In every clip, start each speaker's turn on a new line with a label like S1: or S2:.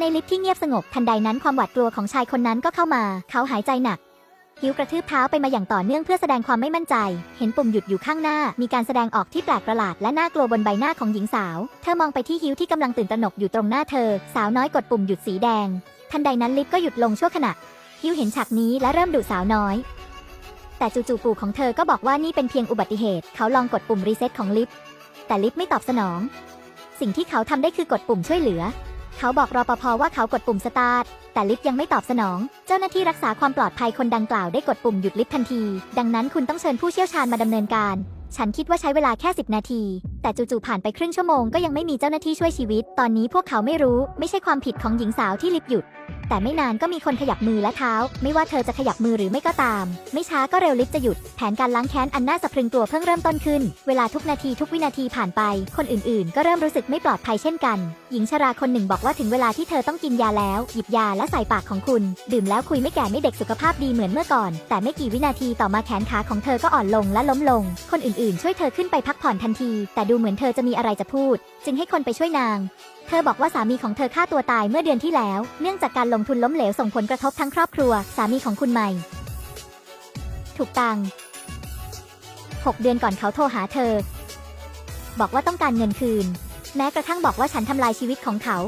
S1: ในลิฟต์ที่เงียบสงบทันใดนั้นความหวาดกลัวของชายคนนั้นก็เข้ามา เขาหายใจหนักหิวกระทืบเท้าไปมาอย่างต่อเนื่องเพื่อแสดงความไม่มั่นใจ เห็นปุ่มหยุดอยู่ข้างหน้า มีการแสดงออกที่แปลกประหลาดและน่ากลัวบนใบหน้าของหญิงสาว เธอมองไปที่หิวที่กำลังตื่นตระหนกอยู่ตรงหน้าเธอ สาวน้อยกดปุ่มหยุดสีแดง ทันใดนั้นลิฟต์ก็หยุดลงชั่วขณะหิวเห็นฉากนี้และเริ่มดุสาวน้อย แต่จู่ๆปู่ของเธอก็บอกว่านี่เป็นเพียงอุบัติเหตุ เขาลองกดปุ่มรีเซ็ตของลิฟต์ แต่ลิฟต์ไม่ตอบสนอง สิ่งที่เขาทำได้คือกดปุ่มช่วยเหลือ เขาบอกรปภว่าเขากดปุ่มสตาร์ท แต่ลิฟต์ยังไม่ตอบสนอง เจ้าหน้าที่รักษาความปลอดภัยคนดังกล่าวได้กดปุ่มหยุดลิฟต์ทันที ดังนั้นคุณต้องเชิญผู้เชี่ยวชาญมาดำเนินการ ฉันคิดว่าใช้เวลาแค่ 10 นาที แต่จู่ๆผ่านไปครึ่งชั่วโมงก็ยังไม่มีเจ้าหน้าที่ช่วยชีวิต ตอนนี้พวกเขาไม่รู้ ไม่ใช่ความผิดของหญิงสาวที่ลิฟต์หยุด แต่ไม่นานก็มีคนขยับมือและเท้า ไม่ว่าเธอจะขยับมือหรือไม่ก็ตาม ไม่ช้าก็เร็วลิฟต์จะหยุด แผนการล้างแค้นอันน่าสะพรึงกลัวเพิ่งเริ่มต้นขึ้น เวลาทุกนาทีทุกวินาทีผ่านไป คนอื่นๆ ก็เริ่มรู้สึกไม่ปลอดภัยเช่นกันหญิงชราคนหนึ่งบอกว่าถึงเวลาที่เธอต้องกินยาแล้ว หยิบยาและใส่ปากของคุณ ดื่มแล้วคุยไม่แก่ไม่เด็กสุขภาพดีเหมือนเมื่อก่อน แต่ไม่กี่วินาทีต่อมาแขนขาของเธอก็อ่อนลงและล้มลง คนอื่นๆ ช่วยเธอขึ้นไปพักผ่อนทันที แต่ดูเหมือนเธอจะมีอะไรจะพูด จึงให้คนไปช่วยนาง เธอบอกว่าสามีของเธอฆ่าตัวตายเมื่อเดือนที่แล้ว เนื่องจากการลงทุนล้มเหลวส่งผลกระทบทั้งครอบครัว สามีของคุณใหม่ ถูกตังหกเดือนก่อนเขาโทรหาเธอ บอกว่าต้องการเงินคืน แม้กระทั่งบอกว่าฉันทำลายชีวิตของเขา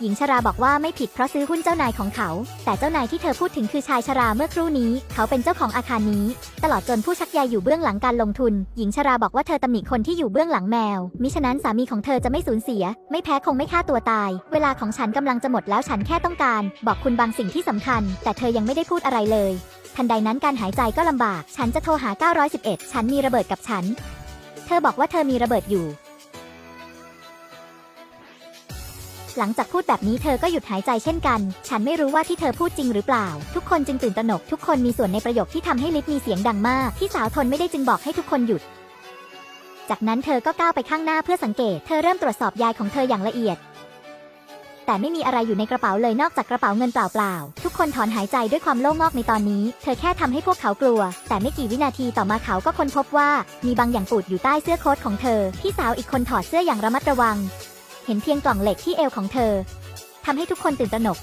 S1: หญิงชราบอกว่าไม่ผิดเพราะซื้อหุ้นเจ้านายของเขา แต่เจ้านายที่เธอพูดถึงคือชายชราเมื่อครู่นี้ เขาเป็นเจ้าของอาคารนี้ ตลอดจนผู้ชักใยอยู่เบื้องหลังการลงทุน หญิงชราบอกว่าเธอตำหนิคนที่อยู่เบื้องหลังแมว มิฉะนั้นสามีของเธอจะไม่สูญเสีย ไม่แพ้คงไม่ฆ่าตัวตาย เวลาของฉันกำลังจะหมดแล้วฉันแค่ต้องการ บอกคุณบางสิ่งที่สำคัญ แต่เธอยังไม่ได้พูดอะไรเลย ทันใดนั้นการหายใจก็ลำบาก ฉันจะโทรหา 911 ฉันมีระเบิดกับฉัน เธอบอกว่าเธอมีระเบิดอยู่ หลังจากพูดแบบนี้เธอก็หยุดหายใจเช่นกัน ฉันไม่รู้ว่าที่เธอพูดจริงหรือเปล่า ทุกคนจึงตื่นตระหนก ทุกคนมีส่วนในประโยคที่ทำให้ลิฟต์มีเสียงดังมาก ที่สาวทนไม่ได้จึงบอกให้ทุกคนหยุดจากนั้นเธอก็ก้าวไปข้างหน้าเพื่อสังเกต เธอเริ่มตรวจสอบยายของเธออย่างละเอียด แต่ไม่มีอะไรอยู่ในกระเป๋าเลยนอกจากกระเป๋าเงินเปล่าๆ ทุกคนถอนหายใจด้วยความโล่งอกในตอนนี้ เธอแค่ทำให้พวกเขากลัว แต่ไม่กี่วินาทีต่อมาเขาก็ค้นพบว่า มีบางอย่างปูดอยู่ใต้เสื้อโค้ทของเธอ พี่สาวอีกคนถอดเสื้ออย่างระมัดระวัง เห็นเพียงกล่องเหล็กที่เอวของเธอทำให้ทุกคนตื่นตระหนก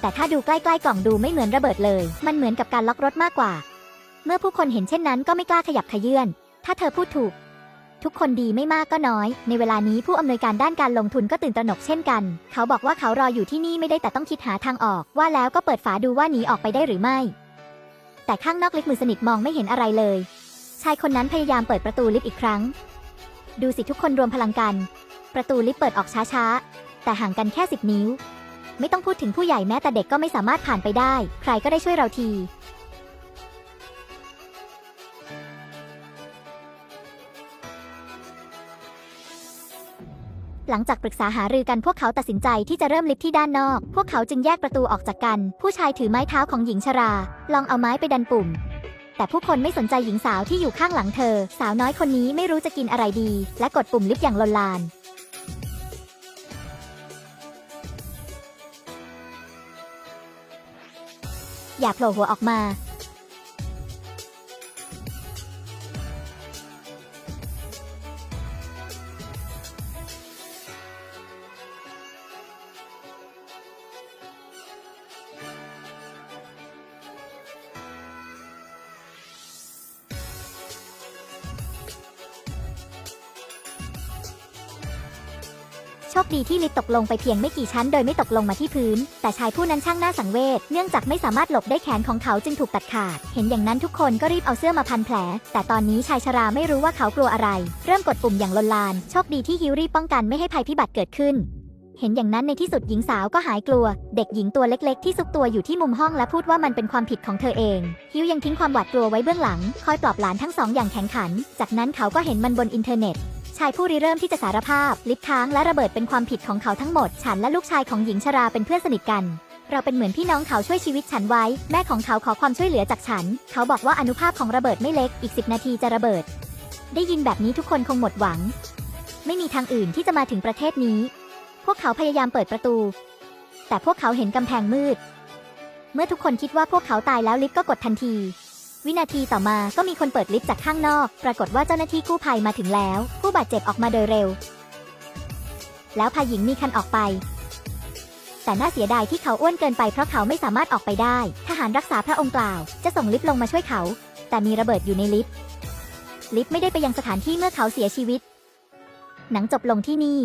S1: แต่ถ้าดูใกล้ๆกล่องดูไม่เหมือนระเบิดเลย มันเหมือนกับการล็อกรถมากกว่า เมื่อผู้คนเห็นเช่นนั้นก็ไม่กล้าขยับขยื่นถ้าเธอพูดถูก ทุกคนดีไม่มากก็น้อย ในเวลานี้ผู้อำนวยการด้านการลงทุนก็ตื่นตระหนกเช่นกัน เขาบอกว่าเขารออยู่ที่นี่ไม่ได้แต่ต้องคิดหาทางออก ว่าแล้วก็เปิดฝาดูว่าหนีออกไปได้หรือไม่ แต่ข้างนอกลิฟต์มือสนิทมองไม่เห็นอะไรเลย ชายคนนั้นพยายามเปิดประตูลิฟต์อีกครั้ง ดูสิทุกคนรวมพลังกัน ประตูลิฟต์เปิดออกช้าๆ แต่ห่างกันแค่สิบนิ้ว ไม่ต้องพูดถึงผู้ใหญ่แม้แต่เด็กก็ไม่สามารถผ่านไปได้ ใครก็ได้ช่วยเราที หลังจากปรึกษาหารือกันพวกเขาตัดสินใจที่จะเริ่มลิฟต์ที่ด้านนอก พวกเขาจึงแยกประตูออกจากกัน ผู้ชายถือไม้เท้าของหญิงชรา ลองเอาไม้ไปดันปุ่มแต่ผู้คนไม่สนใจหญิงสาวที่อยู่ข้างหลังเธอ สาวน้อยคนนี้ไม่รู้จะกินอะไรดี และกดปุ่มลิฟต์อย่างลนลาน อย่าโผล่หัวออกมา ชคดีที่ลิฟตกลงไปเพียงไม่กี่ชั้นโดยไม่ตกลงมาที่พื้น แต่ชายผู้นั้นช่างน่าสังเวช เนื่องจากไม่สามารถหลบได้แขนของเขาจึงถูกตัดขาด เห็นอย่างนั้นทุกคนก็รีบเอาเสื้อมาพันแผล แต่ตอนนี้ชายชราไม่รู้ว่าเขากลัวอะไร เริ่มกดปุ่มอย่างลนลาน โชคดีที่ฮิวรีบป้องกันไม่ให้ภัยพิบัติเกิดขึ้น เห็นอย่างนั้นในที่สุดหญิงสาวก็หายกลัว เด็กหญิงตัวเล็กๆ ที่ซุกตัวอยู่ที่มุมห้องและพูดว่ามันเป็นความผิดของเธอเอง ฮิวยังทิ้งความหวาดกลัวไว้เบื้องหลัง คอยปลอบหลานทั้งสองอย่างแข็งขัน จากนั้นเขาก็เห็นมันบนอินเทอร์เน็ต ชายผู้ริเริ่มที่จะสารภาพ ลิฟต์ค้างและระเบิดเป็นความผิดของเขาทั้งหมด ฉันและลูกชายของหญิงชราเป็นเพื่อนสนิทกัน เราเป็นเหมือนพี่น้องเขาช่วยชีวิตฉันไว้ แม่ของเขาขอความช่วยเหลือจากฉัน เขาบอกว่าอนุภาพของระเบิดไม่เล็กอีก 10 นาทีจะระเบิด ได้ยินแบบนี้ทุกคนคงหมดหวัง ไม่มีทางอื่นที่จะมาถึงประเทศนี้ พวกเขาพยายามเปิดประตู แต่พวกเขาเห็นกำแพงมืด เมื่อทุกคนคิดว่าพวกเขาตายแล้วลิฟก็กดทันที วินาทีต่อมาก็มีคนเปิดลิฟต์จากข้างนอก ปรากฏว่าเจ้าหน้าที่กู้ภัยมาถึงแล้ว ผู้บาดเจ็บออกมาโดยเร็ว แล้วพาหญิงมีคันออกไป แต่น่าเสียดายที่เขาอ้วนเกินไปเพราะเขาไม่สามารถออกไปได้ ทหารรักษาพระองค์กล่าว จะส่งลิฟต์ลงมาช่วยเขา แต่มีระเบิดอยู่ในลิฟต์ลิฟต์ไม่ได้ไปยังสถานที่เมื่อเขาเสียชีวิต หนังจบลงที่นี่